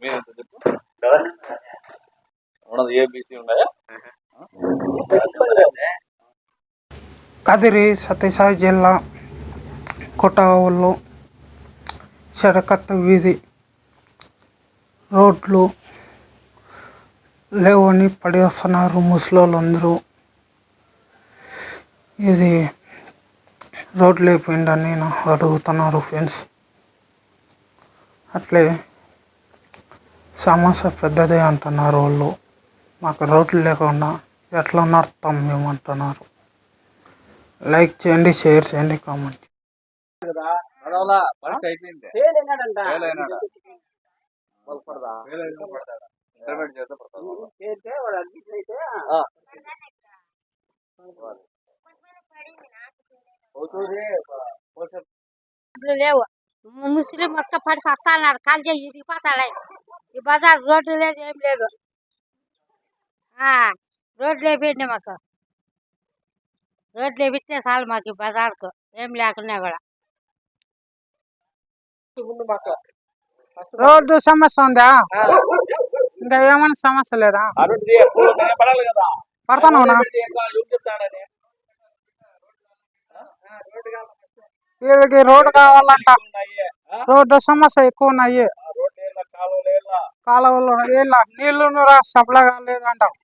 మీరు ఎంత చెప్పు? ఉన్నది ఏబిసి ఉన్నాయా? కదిరి సత్యసాయి జిల్లా కొట్టవల్లో చెడకత్త వీధి రోడ్లు లేవని పడేస్తున్నారు ముసలోళ్ళందరూ. ఇది రోడ్లు అయిపోయిందని అడుగుతున్నారు ఫ్రెండ్స్. అట్లే సమస్య పెద్దదే అంటున్నారు వాళ్ళు. మాకు రోడ్లు లేకుండా ఎట్లా నడుస్తాం మేము అంటున్నారు. లైక్ చేయండి షేర్ చేయండి కామెంట్ లేవు. ముస్లిం మొత్తం పడి సస్తాన్నారు కాల్ చేసి ఇరిగిపోతాడు ఈ బజార్ రోడ్డు లేదు ఏం లేదు. ఆ, రోడ్లు వేపిండి మాకు. రోడ్లు వేపిస్తే చాలు మాకు ఈ బజార్కు ఏం లేకున్నా కూడా. రోడ్డు సమస్య ఉందా? ఇంకా ఏమైనా సమస్య లేదా? పడతాను వీళ్ళకి రోడ్డు కావాలంట? రోడ్డు సమస్య ఎక్కువ ఉన్నాయి. కాలువలో ఏళ్ళ నీళ్ళు సప్లై కాలేదంటావు.